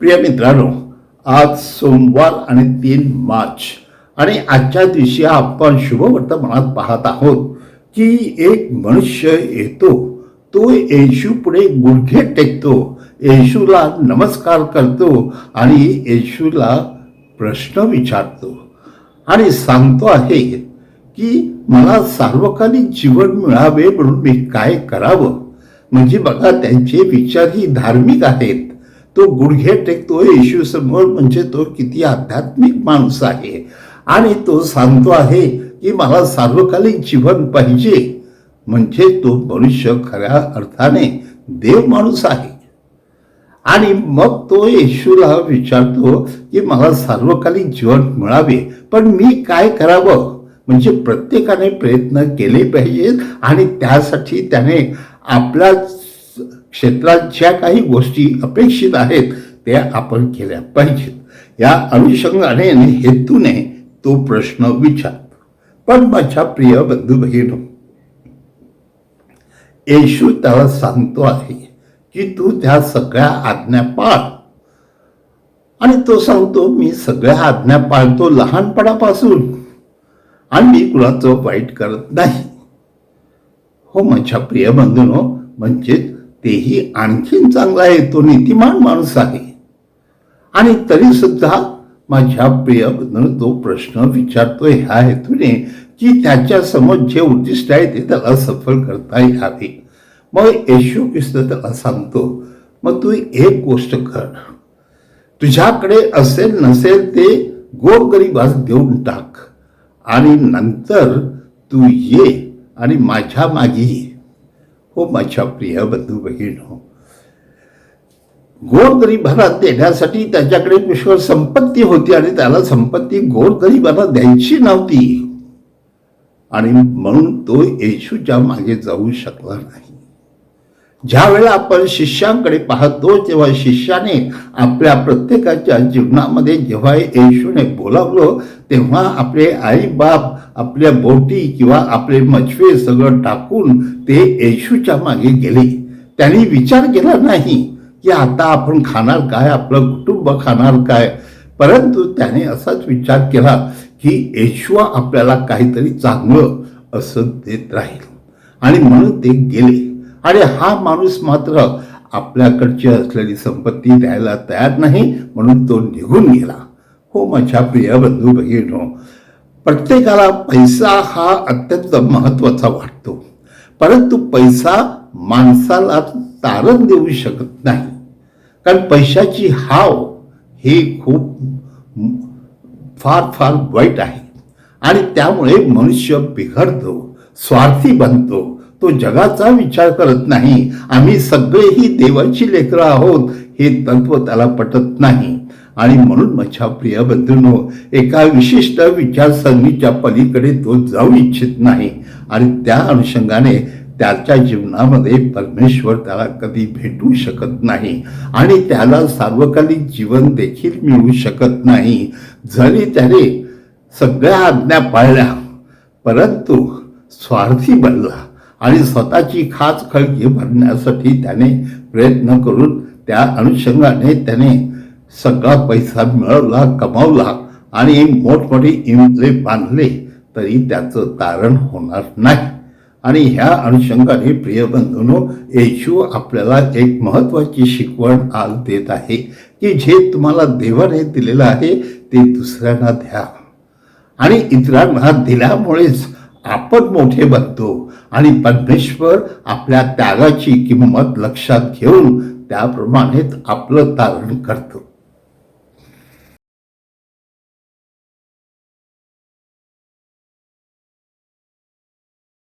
प्रिय मित्रांनो आज सोमवार आणि तीन मार्च. आणि आजच्या दिवशी आपण शुभवर्तमानात पाहत आहोत की एक मनुष्य येतो तो येशू पुढे गुडघे टेकतो येशूला नमस्कार करतो आणि येशूला प्रश्न विचारतो. आणि सांगतो आहे की मला सार्वकालिक जीवन मिळावे म्हणून मी काय करावं? म्हणजे बघा त्यांचे विचारही धार्मिक आहेत. तो गुडघे टेकतो येशू समोर म्हणजे तो किती आध्यात्मिक माणूस आहे. आणि तो सांगतो आहे की मला सार्वकालिक जीवन पाहिजे. म्हणजे तो मनुष्य खऱ्या अर्थाने देव माणूस आहे. आणि मग तो येशूला विचारतो की मला सार्वकालिक जीवन मिळावे पण मी काय करावं? म्हणजे प्रत्येकाने प्रयत्न केले पाहिजेत आणि त्यासाठी त्याने आपल्या क्षेत्रात ज्या काही गोष्टी अपेक्षित आहेत त्या आपण केल्या पाहिजेत. या अनुषंगाने आणि हेतूने तो प्रश्न विचार. पण माझ्या प्रिय बंधू बहिण येशू त्याला सांगतो आहे की तू त्या सगळ्या आज्ञा पाळ. आणि तो सांगतो मी सगळ्या आज्ञा पाळतो लहानपणापासून. आणि मी कुणाचं वाईट करत नाही. हो माझ्या प्रिय बंधूनो म्हणजे तेही आणखीन चांगला आहे. तो नीतिमान माणूस आहे. आणि तरी सुद्धा माझ्या प्रिय तो प्रश्न विचारतोय ह्या हेतूने की त्याच्यासमोर जे उद्दिष्ट आहे ते त्याला सफल करता यावे. मग येशू ख्रिस्त त्याला सांगतो मग तू एक गोष्ट कर. तुझ्याकडे असेल नसेल ते गोरगरीबास देऊन टाक. आणि नंतर तू ये आणि माझ्या मागे ये. हो माझ्या प्रिय बंधू बहीण गोरगरीबाला देण्यासाठी त्याच्याकडे पुष्कळ संपत्ती होती आणि त्याला संपत्ती गोरगरीबाला द्यायची नव्हती. आणि म्हणून तो येशूच्या मागे जाऊ शकला नाही. ज्या वेळेला आपण शिष्यांकडे पाहतो तेव्हा शिष्याने आपल्या प्रत्येकाच्या जीवनामध्ये जेव्हा येशूने बोलावलं तेव्हा आपले आई बाप आपल्या बोटी किंवा आपले मछवे सगळं टाकून ते येशूच्या मागे गेले. त्यांनी विचार केला नाही की आता आपण खाणार काय आपलं कुटुंब खाणार काय? परंतु त्याने असाच विचार केला की येशू आपल्याला काहीतरी चांगलं असं देत राहील. आणि म्हणून ते गेले. आणि हा माणूस मात्र आपल्याकडची असलेली संपत्ती द्यायला तयार नाही म्हणून तो निघून गेला. हो माझ्या प्रिय बंधू बहिणो प्रत्येकाला पैसा हा अत्यंत महत्त्वाचा वाटतो. परंतु पैसा माणसाला तारण देऊ शकत नाही. कारण पैशाची हाव ही खूप फार फार वाईट आहे. आणि त्यामुळे मनुष्य बिघडतो स्वार्थी बनतो तो जगाचा विचार करत नाही. आम्ही सगळेही देवाची लेकरं आहोत हे तत्व त्याला पटत नाही. आणि म्हणून माझ्या प्रिय बंधूंनो एका विशिष्ट विचारसरणीच्या पलीकडे तो जाऊ इच्छित नाही. आणि त्या अनुषंगाने त्याच्या जीवनामध्ये परमेश्वर त्याला कधी भेटू शकत नाही. आणि त्याला सार्वकालिक जीवन देखील मिळू शकत नाही. जरी त्याने सगळ्या आज्ञा पाळल्या परंतु स्वार्थी बनला. आणि स्वतःची खास खळगी भरण्यासाठी त्याने प्रयत्न करून त्या अनुषंगाने त्याने सगळा पैसा मिळवला कमावला आणि मोठमोठे इमले बांधले तरी त्याचं तारण होणार नाही. आणि ह्या अनुषंगाने प्रियबंधूनो येशू आपल्याला एक महत्वाची शिकवण आज देत आहे की जे तुम्हाला देवाने दिलेलं आहे ते दुसऱ्यांना द्या. आणि इतरांना दिल्यामुळेच आपण मोठे बनतो आणि परमेश्वर आपल्या त्यागाची किंमत लक्षात घेऊन त्याप्रमाणेच आपलं तारण करतो.